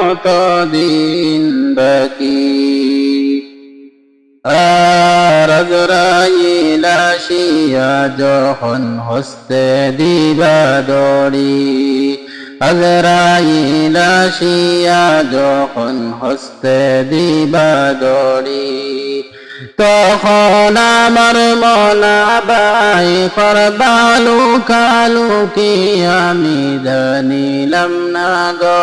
কত দিন বাকি আরজরাইল আসিয়া যখন হস্তে দিবা দড়ি আজরাইল আসিয়া যখন হস্তে দিবা দড়ি, তখন আমার মনাবাই করবালু কালু কি আমি জানিলাম না গো।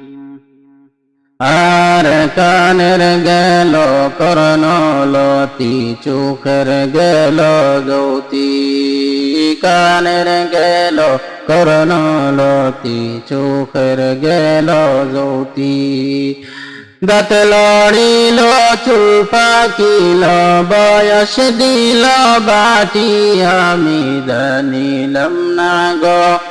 আর কানের গেল কর্ণলতি, চোখের গেল জ্যোতি। কানের গেল কর্ণলতি, চোখের গেল জ্যোতি। দাঁত লড়িল, চুল পাকিল, বয়স দিল বাটি, আমি জানিলাম না গো।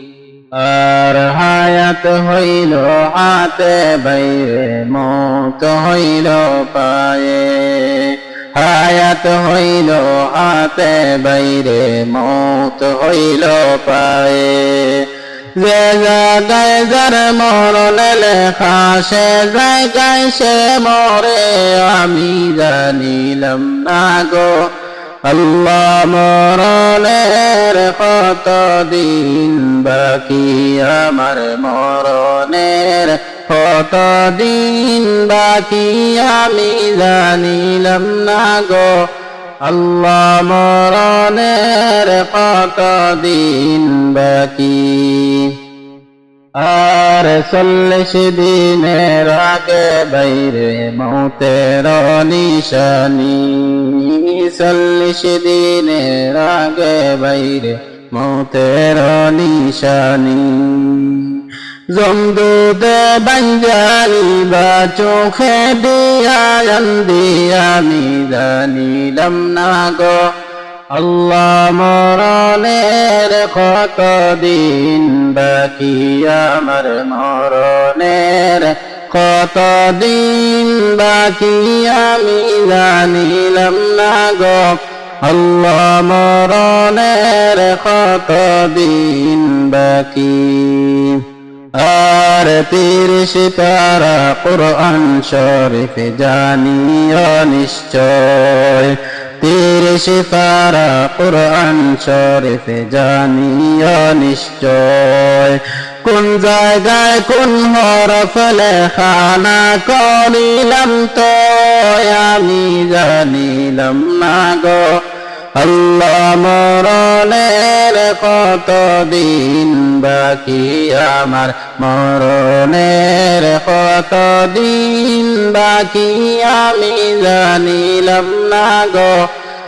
আর হায়াত হইল হাতে বাইরে, মত হইল পায়ে। হায়াত হইল হাতে বাইরে, মত হইল পায়ে। যে জায়গায় যার মরণ লেখা, সে জায়গায় সে মরে, আমি জানিলাম না গো। আল্লাহ মরণের কত দিন বাকি? আমার মরণের কত দিন বাকি? আমি জানিলাম না গো। আল্লাহ মরণের কত দিন বাকি? আর চল্লিশ দিনের আগে বাইরে মৌতের নিশানি। চল্লিশ দিনের আগে বাইরে মৌতের নিশানি। জমদুদে বাঞ্জানি বা চোখে দিয়া আমি জানিলাম না গো। আল্লাহ মরণের কত দিন বাকি, আমার মরণের কত দিন বাকি আমি জানিলাম না গো আল্লাহ মরণের কত দিন বাকি? আর তিরিশ তারা কোরআন শরীফ জানিও নিশ্চয়। তিরিশ পারা কোরআন শরীফ জানিও নিশ্চয়। কোন জায়গায় কোন হরফ লেখানা করিলাম তো? আমি জানিলাম না গো। আল্লাহ মরণের কত দিন বাকি? আমার মরণের কত দিন বাকি? আমি জানিলাম না গো।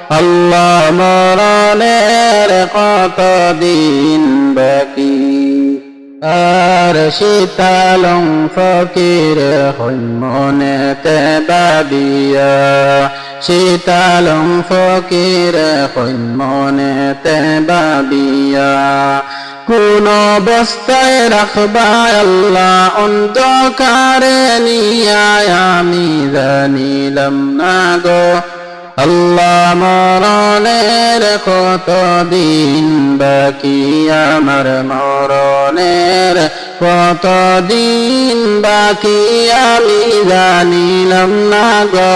আল্লাহ মরণের কত দিন বাকি? আর শীতালং ফকির মনেতে বাবিয়া শীতালং ফকির হই মনেতে বাবিয়া। কোন অবস্থায় রাখবা আল্লাহ, অন্ধকারে নিয়া, আমি জানিলাম না গো। আল্লাহ মরণের কত দিন বাকি, আমার মরণের কতদিন বাকি, আমি জানিলাম না গো।